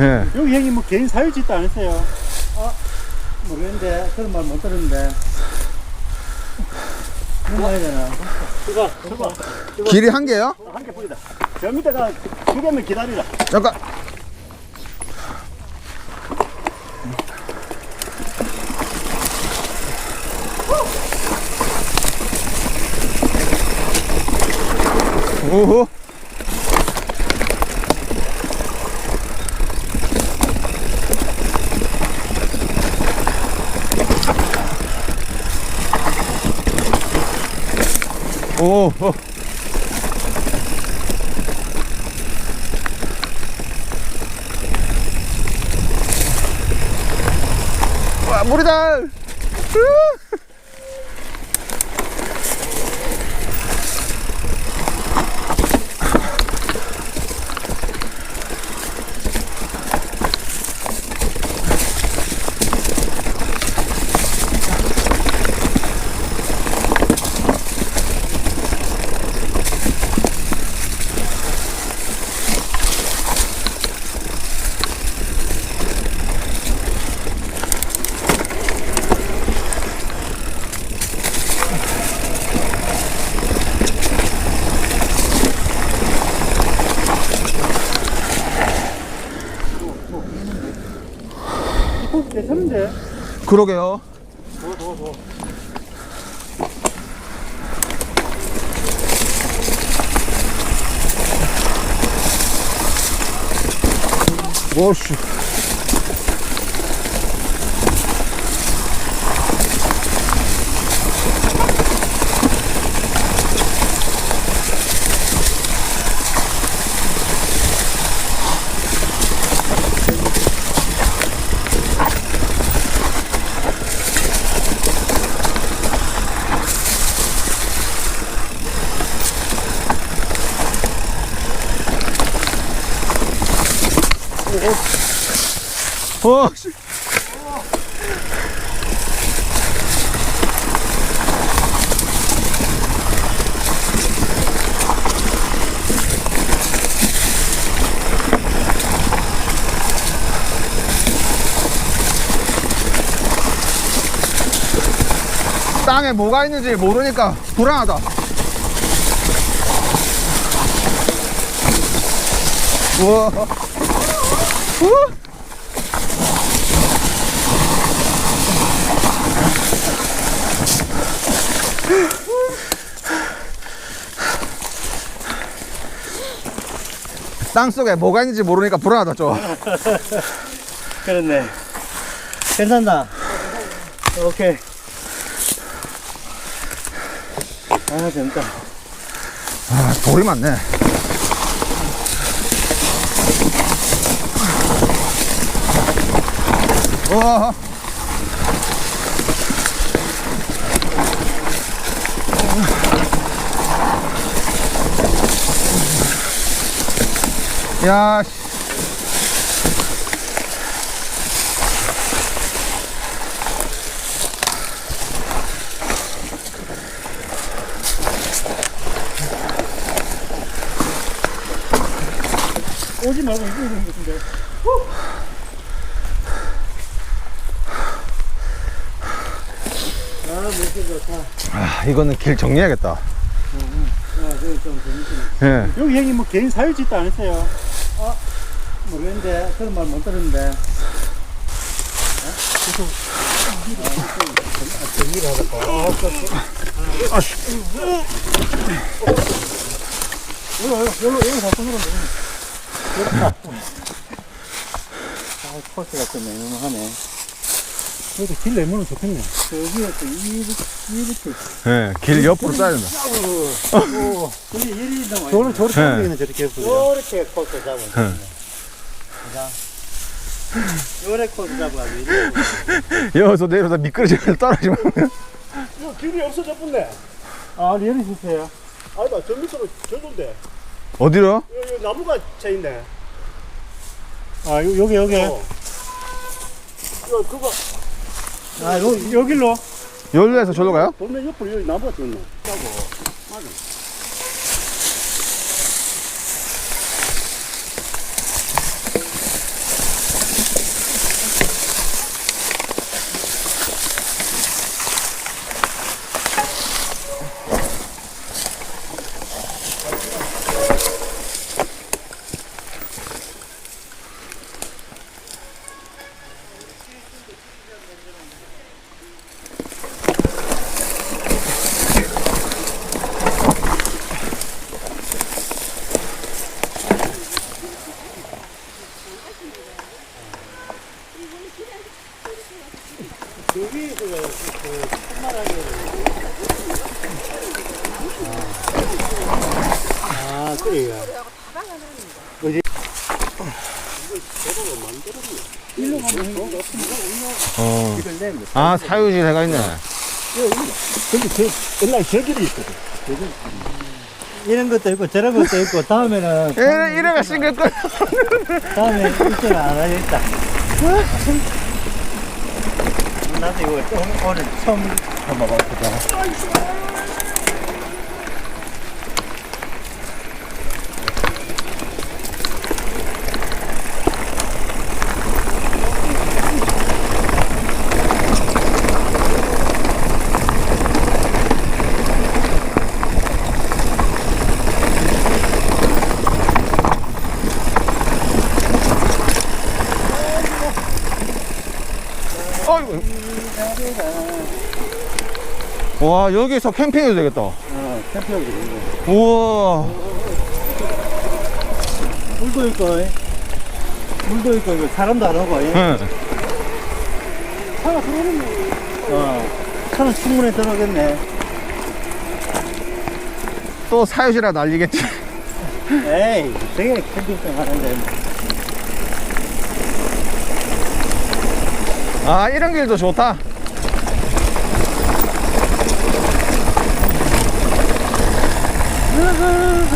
예. 여기 형님 뭐 개인 사유짓도 안 했어요? 아, 모르겠는데, 그런 말 못 들었는데. 넘어야 되나? 수가, 수가. 길이 한 개요? 한개 뿌리다. 저 밑에가 두 개면 기다리라. 잠깐. 오호. 오, 어. 와, 물이다! 그러게요. 좋아, 좋아, 좋아. 오씨. 어, 씨. 땅에 뭐가 있는지 모르니까 불안하다. 우와. 우와. 땅 속에 뭐가 있는지 모르니까 불안하다 좀. 그렇네. 괜찮다. 오케이. 아, 재밌다. 아, 돌이 많네. 와. 야, 씨. 오지 말고 이거 있는 것 같은데. 물기 좋다. 아, 이거는 길 정리해야겠다. 아, 저기 좀 재밌네. 예. 여기 형님 뭐 개인 사유짓도 안 했어요? 아, 모르겠는데, 그런 말 못 들었는데. 어? 계속. 아, 정리를 하다가. 아, 없었어. 아씨. 여기, 여기, 여기, 여기 잡고 그러면 되겠네. 아, 코스가 좀 애매하네. 그래도 길 내면은 좋겠네. 여기에 또 이렇게, 이렇게. 예, 길 옆으로 써야 된다. 오, 근데 일이 너무. 저를, 저를 네. 잡으면 저렇게 해서. 요렇게 코스 잡으면 되겠네. 자. 요래 코스 잡아가지고. 여기서 내려서 미끄러지면 떨어지면. 이거 길이 뿐네. 아, 리얼이 주세요. 아니다, 저 밑으로 저던데. 어디로? 여기, 여기 나무가 차 있네. 아, 요, 여기, 여기. 어. 이거 그거 아, 요, 여길로. 여기에서 저로 가요? 돌멩이 옆으로 여기 나무가 또 있네. 짜고. 맞아. 아, 그래요. 어. 아, 사유지 해가 있네. 근데 저, 옛날에 저길이 있거든. 이런 것도 있고 저런 것도 있고 다음에는 이래가 싱글 거 다음에 일정을 안 하겠다. 나도 이거 좀 오늘 처음 해봐봤거든. 어이구. 와, 여기서 캠핑해도 되겠다. 어, 캠핑하고 있는 우와. 물도 있고, 물도 있고, 이거 사람도 안 오고, 예. 응. 차가 들어오네. 어, 차는 충분히 들어오겠네. 또 사유지라 난리겠지. 에이, 되게 캠핑장 하는데. 아, 이런 길도 좋다.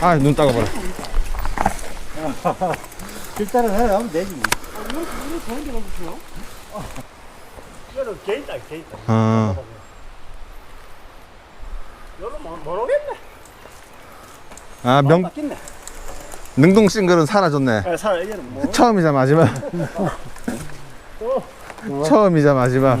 아, 눈 따가버려. 일단은 해라면 되지. 이거는. 아, 모르겠네. 아 명, 바뀌네. 능동 싱글은 사라졌네. 아, 이거는 뭐. 처음이자 마지막. 처음이자 마지막.